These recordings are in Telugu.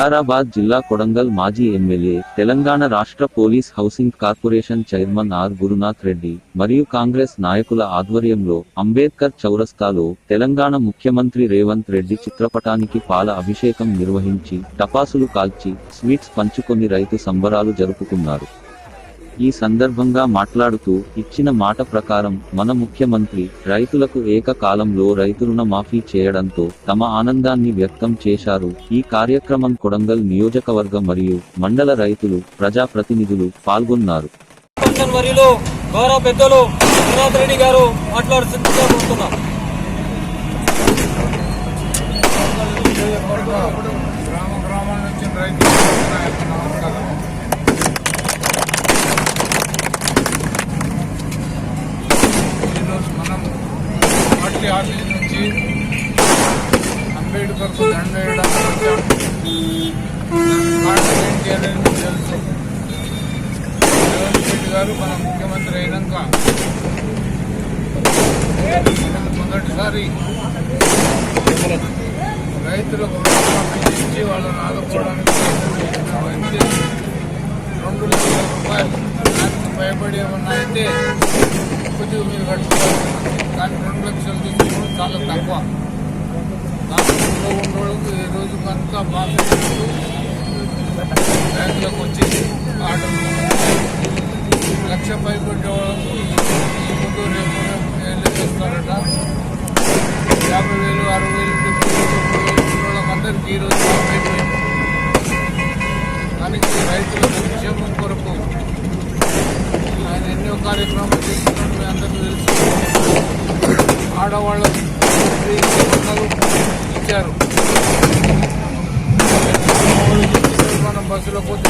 వికారాబాద్ జిల్లా కొడంగల్ మాజీ ఎమ్మెల్యే తెలంగాణ రాష్ట్ర police housing corporation chairman R. Gurunath Reddy మరియు కాంగ్రెస్ నాయకుల ఆధ్వర్యంలో అంబేద్కర్ చౌరస్తాలో తెలంగాణ ముఖ్యమంత్రి రేవంత్ రెడ్డి చిత్రపటానికి పాల అభిషేకం నిర్వహించి టపాసులు కాల్చి స్వీట్స్ పంచుకొని రైతు సంబరాలు జరుపుకున్నారు. ఈ సందర్భంగా మాట్లాడుతూ ఇచ్చిన మాట ప్రకారం మన ముఖ్యమంత్రి రైతులకు ఏకకాలంలో రైతు రుణ మాఫీ చేయడంతో తమ ఆనందాన్ని వ్యక్తం చేశారు. ఈ కార్యక్రమం కొడంగల్ నియోజకవర్గ మరియు మండల రైతులు ప్రజాప్రతినిధులు పాల్గొన్నారు. పెన్షన్ వరిలో గౌరవ పెద్దలు వినోద్ రెడ్డి గారు మాట్లాడుతుందిగా కోరుతున్నాం గ్రామ గ్రామాల నుంచి రైతులు నమస్కారం ఈరోజు మనం పార్టీ ఆఫీస్ నుంచి అంబేద్కర్కు దండ వేయడానికి వచ్చాం. కారణం అనేది మీకు తెలుసు. రేవంత్ రెడ్డి గారు మన ముఖ్యమంత్రి అయినాక మనం మొదటిసారి రైతులకు రుణమాఫీ ఇచ్చి వాళ్ళని ఆదుకోవడానికి రెండు లక్షల రూపాయలు దానికి భయపడి ఏమన్నా అయితే కొద్దిగా మీరు కట్టుకోవాలి కానీ రెండు లక్షలు తీసుకోవడం చాలా తక్కువ. దాంట్లో ఉండేవాళ్ళకి ఈ రోజు కనుక బాగా బ్యాంకులకు వచ్చి ఆర్డర్ లక్ష పైబడ్డ వాళ్ళకి ఈ ముందు రేపు చేస్తారట? యాభై వేలు అరవై వేలు డెబ్బై వేలు వాళ్ళకందరికీ ఈరోజు లాభం అయిపోయింది కానీ రైతులకు రైతుల సంక్షేమం కొరకు ఆయన ఎన్నో కార్యక్రమాలు చేస్తున్నాడు మీ అందరికీ తెలుసు. ఆడవాళ్ళకు ఇచ్చారు. మనం బస్సులో పోతే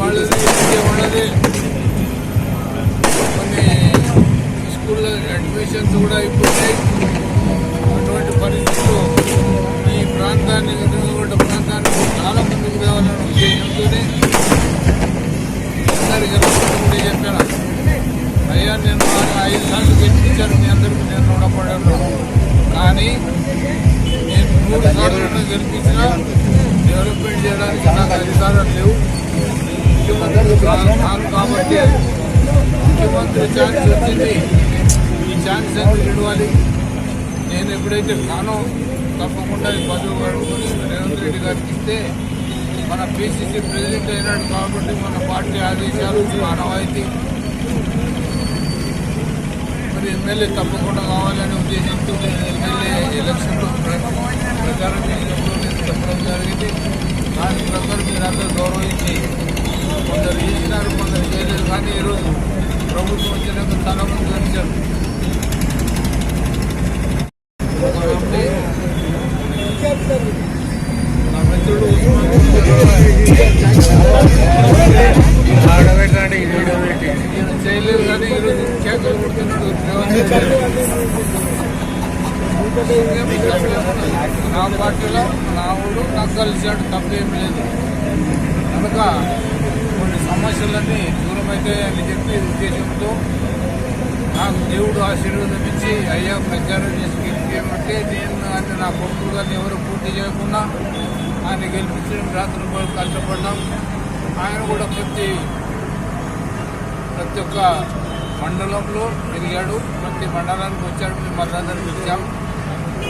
వాళ్ళది విద్య వాళ్ళది కొన్ని స్కూల్లో అడ్మిషన్స్ కూడా అయిపోతాయి సార్లు డెవలప్మెంట్ చేయడానికి నాకు అధికారం లేవు ముఖ్యమంత్రి కాబట్టి ముఖ్యమంత్రి ఛాన్స్ వచ్చింది. ఈ ఛాన్స్ ఎందుకు ఇవ్వాలి నేను ఎప్పుడైతే కానో తప్పకుండా ఈ పదవి పడుకొని రేవంత్ రెడ్డి గారికి ఇస్తే మన పిసిసి ప్రెసిడెంట్ అయినాడు కాబట్టి మన పార్టీ ఆదేశాలు ఆనవాయితీ మరి ఎమ్మెల్యే తప్పకుండా కావాలనే ఉద్దేశంతో నేను ఎమ్మెల్యే ఎలక్షన్లో ప్ర- ప్రచారం చేసినప్పుడు నేను చెప్పడం జరిగింది. దాని ప్రకారం మీరందరూ గౌరవించి కొందరు చేసినారు కొందరు చేయలేదు. కానీ ఈరోజు ప్రభుత్వం వచ్చినాక చాలా మంది వచ్చారు సమస్యలన్నీ దూరమైతే అని చెప్పి ఉద్దేశంతో నాకు దేవుడు ఆశీర్వాదం ఇచ్చి అయ్యా ప్రచారం చేసి గెలిపించమంటే నేను ఆయన నా కొడుకులు కానీ ఎవరు పూర్తి చేయకుండా ఆయన గెలిపించడం రాత్రి కూడా కష్టపడ్డాం. ఆయన కూడా ప్రతి ప్రతి ఒక్క మండలంలో తిరిగాడు. ప్రతి మండలానికి వచ్చాడు. మేము మద్దతు ఇచ్చాం.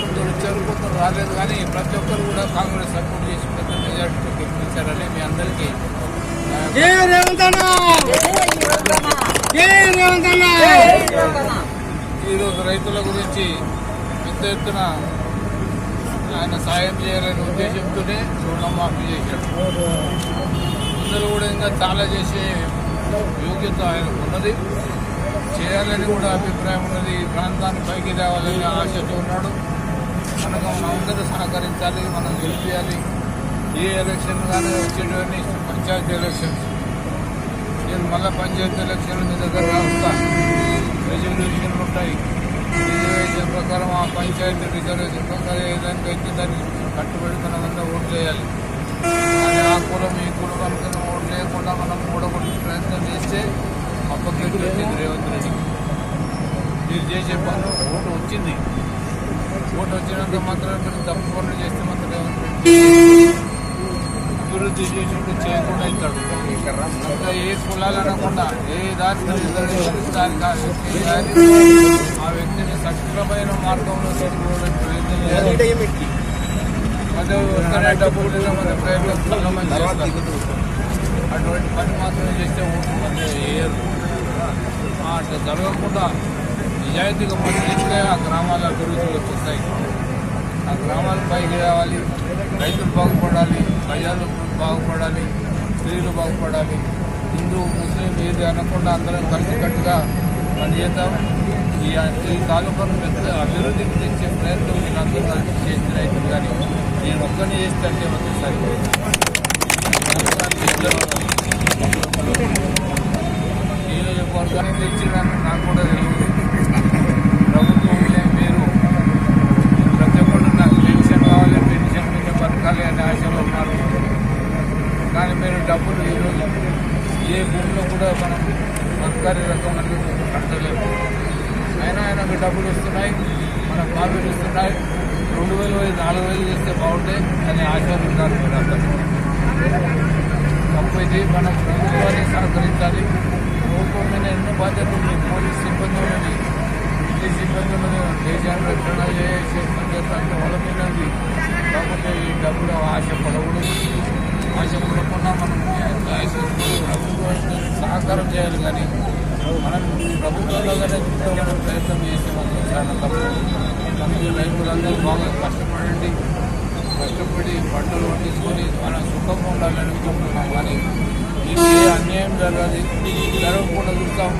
కొందరు వచ్చారు కొందరు రాలేదు. కానీ ప్రతి ఒక్కరు కూడా కాంగ్రెస్ సపోర్ట్ చేసి పెద్ద మెజార్టీతో గెలిపించారని మీ అందరికీ నా యొక్క ఈరోజు రైతుల గురించి పెద్ద ఎత్తున ఆయన సాయం చేయాలని ఉద్దేశంతోనే రుణమాఫీ చేశాడు. అందరూ కూడా ఇంకా చాలా చేసే యోగ్యత ఆయనకు ఉన్నది. చేయాలని కూడా అభిప్రాయం ఉన్నది. ఈ ప్రాంతాన్ని పైకి రావాలని ఆశతో ఉన్నాడు. మనకు మనందరూ సహకరించాలి మనం గెలిపించాలి ఏ ఎలక్షన్ కానీ వచ్చేటువంటి పంచాయతీ ఎలక్షన్స్ నేను మళ్ళీ పంచాయతీ ఎలక్షన్ మీ దగ్గర రాస్తా రిజర్వేషన్లు ఉంటాయి. రిజర్వేషన్ ప్రకారం ఆ పంచాయతీ రిజర్వేషన్ ప్రకారం ఏదైనా అయితే దానికి కట్టుబడి మనం అంతా ఓటు చేయాలి. కానీ ఆ కులం ఈ కులం అనుకున్న ఓటు లేకుండా మనం ఓడగొట్టే ప్రయత్నం చేస్తే అప్పకెట్టు వచ్చింది రేవంత్ రెడ్డికి మీరు చేసే పనులు ఓటు వచ్చింది. ఓటు వచ్చినంత మాత్రం మీరు తప్పు పనులు చేస్తే మాత్రం రేవంత్ రెడ్డి అభివృద్ధి చేసినట్టు చేయకుండా ఇస్తాడు ఇంకా ఏ కులాలు అనకుండా ఏ రిజర్వేషన్ దానికి ఆ వ్యక్తి ఆ వ్యక్తిని సక్రమైన మార్గంలో తీసుకుపోవడానికి ప్రయత్నం చేయాలి. వస్తేనే డబ్బులు మన ప్రయత్నం చాలా మంది చేస్తారు. అటువంటి పని మాత్రమే చేస్తే ఓట్లు మంది వేయరు. అట్లా జరగకుండా నిజాయితీగా పనిచేస్తే ఆ గ్రామాల అభివృద్ధిలోకి వస్తాయి. ఆ గ్రామాలు పైకి రావాలి. రైతులు బాగుపడాలి ప్రజలు బాగుపడాలి స్త్రీలు బాగుపడాలి. హిందూ ముస్లిం ఏది అనకుండా అందరం కలిసికట్టుగా పనిచేద్దాం. ఈ ఈ తాలూకాను పెద్ద అభివృద్ధికి తెచ్చే ప్రయత్నం నేను అందరూ కలిసి చేసిన రైతులు కానీ నేను ఒక్కనే చేస్తే అంటే ఒకసారి నియోజకవర్గానికి తెచ్చినాను నాకు కూడా తెలియదు ప్రభుత్వంలో మీరు ప్రతి ఒక్కరు నాకు పెన్షన్ కావాలి పెన్షన్ మీద బతకాలి అనే ఆశలో ఉన్నారు దాని మీద డబ్బులు ఈరోజు ఏ భూమిలో కూడా మనం సర్కారీ రకం అనేది కట్టలేము. అయినా ఆయనకు డబ్బులు వస్తున్నాయి మన బాబీలు ఇస్తున్నాయి రెండు వేలు వేలు నాలుగు వేలు చేస్తే బాగుంటాయి అని ఆశలు ఉన్నారు మీరు అందరూ తప్పు ఇది మనం ప్రభుత్వాన్ని సహకరించాలి. ప్రభుత్వం మీద ఎన్నో బాధ్యతలు ఉన్నాయి. పోలీస్ సిబ్బంది ఉన్నది ఈ సిబ్బంది ఉన్నది దేశాన్ని రక్షణ చేసే బాధ్యత అంటే వాళ్ళ మీద ఉంది. కాకపోతే ఈ డబ్బులు ఆశ పడకూడదు. ఆశపడకుండా మనం ప్రభుత్వానికి సహకారం చేయాలి కానీ మనం ప్రభుత్వంలోగానే తీసుకోవాలని ప్రయత్నం చేస్తే వాళ్ళు చాలా తప్పు. మనకి రైతులందరూ బాగా కష్టపడండి. కష్టపడి పంటలు పండించుకొని మనం సుఖంగా ఉండాలని అనుకుంటున్నాం కానీ అన్యాయం జరగాలి జరగకుండా చూస్తాం.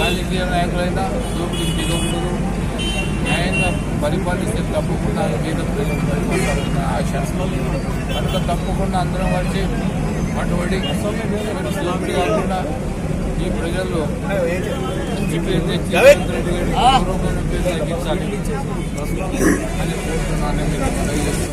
రాజకీయ నాయకులైనా దోపిడీ దిగకూడదు. న్యాయంగా పరిపాలిస్తే తప్పకుండా మీద ప్రజలు పరిపాలిస్తారన్న ఆశ. కనుక తప్పకుండా అందరం వచ్చి అటువంటి కాకుండా ఈ ప్రజల్లో తగ్గించాలి అని కోరుతున్నాను.